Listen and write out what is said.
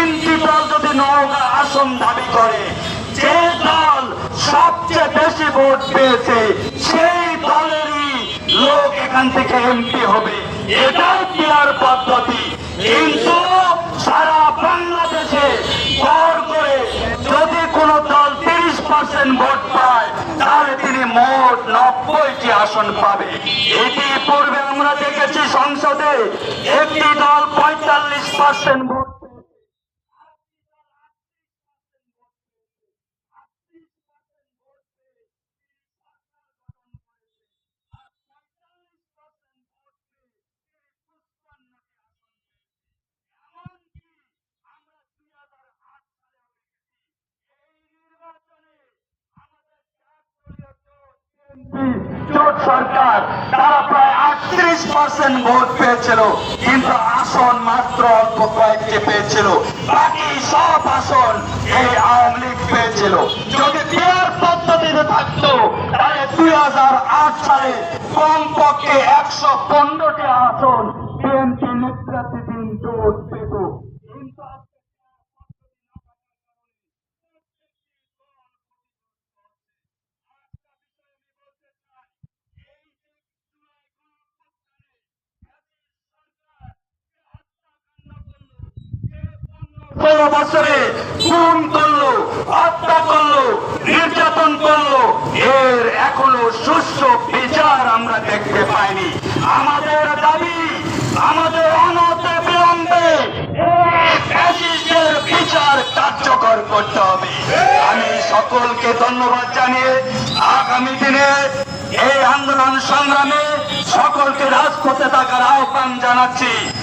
তিনটি দল যদি নওগাঁ আসন দাবি করে, যে দল সবচেয়ে বেশি ভোট পেয়েছে, সেই দলেরই লোক এখান থেকে এমপি হবে। এটাই পিয়ার পদ্ধতি। কিন্তু সারা বাংলাদেশে করে যদি কোনো দল তিরিশ পার্সেন্ট ভোট পায়, তাহলে তিনি মোট নব্বইটি আসন পাবে। এটি পূর্বে আমরা দেখেছি সংসদে একটি দল পঁয়তাল্লিশ পার্সেন্ট ভোট জোট সরকার, তারা প্রায় আটত্রিশ পার্সেন্ট ভোট পেয়েছিল, কিন্তু আসন মাত্র অল্প কয়েকটি পেয়েছিল। বাকি সব আসন এই আওয়ামী লীগ পেয়েছিল। যদি পেয়ার পদ্ধতিতে থাকতো, তাহলে দুই হাজার আট সালে কমপক্ষে একশো পনেরোটি আসন বিএনপি নেতৃত্বাধীন জোট পেত। ষোলো বছরে খুন করল, হত্যা করল, নির্যাতন করল, এর এখনও সুস্থ বিচার আমরা দেখতে পাইনি। আমাদের দাবি, আমাদের বিলম্বে বিচার কার্যকর করতে হবে। আমি সকলকে ধন্যবাদ জানিয়ে আগামী দিনে এই আন্দোলন সংগ্রামে সকলকে রাজপথে থাকার আহ্বান জানাচ্ছি।